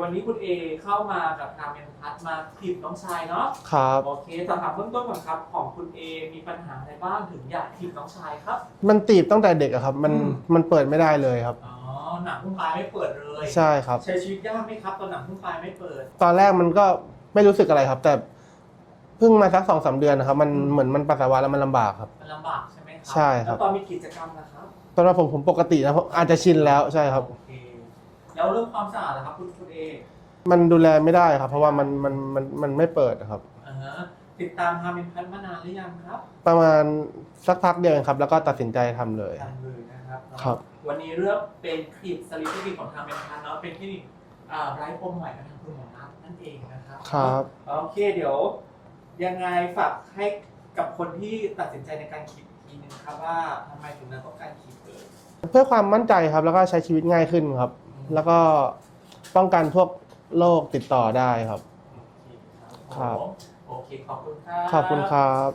วันนี้คุณเอเข้ามากับทางเมนพัทมาถีบน้องชายเนาะครับโอเคสอบถามเบื้องต้นก่อนครับ ของคุณเอมีปัญหาอะไรบ้างถึงอยากถีบน้องชายครับ มันตีบตั้งแต่เด็กอะครับ มันอืม มันเปิดไม่ได้เลยครับ อ๋อหนังพุ่งปลายไม่เปิดเลยใช่ครับ ใช้ชีวิตยากไหมครับตอนหนังพุ่งปลายไม่เปิด ตอนแรกมันก็ไม่รู้สึกอะไรครับ แต่เพิ่งมาสักสองสามเดือนนะครับ มันอืม เหมือนมันปัสสาวะแล้วมันลำบากครับ มันลำบากใช่ไหมครัใช่ครับ แล้วตอนมีกิจกรรมนะครับ ตอนนั้นผมผมปกตินะเพราะอาจจะชินแล้วใช่ครับ โอเค แล้วเรื่องความสะอาดนะครับคุณคุณเอมันดูแลไม่ได้ครับ เพราะว่ามันมันมันมันไม่เปิดครับอ่าฮะติดตามทางเมนพัทมานานหรือยังครับประมาณสักพักเดียวเองครับ แล้วก็ตัดสินใจทำเลย ทำเลยนะครับเนาะครับ วันนี้เลือกเป็นคลิปสลิปคลิปของทางเมนพัทเนาะเป็นคลินิกอ่าไร้ปมใหม่ของทางคุณหมอนัทนั่นเองนะครับครับ โอเคเดี๋ยว ยังไงฝากให้กับคนที่ตัดสินใจในการขีดอีกทีนึงครับว่าทำไมถึงเราต้องการขีดเกิดเพื่อความมั่นใจครับแล้วก็ใช้ชีวิตง่ายขึ้นครับ แล้วก็ป้องกันพวกโรคติดต่อได้ครับโอเคครับผมโอเค ขอบคุณครับ ขอบคุณครับ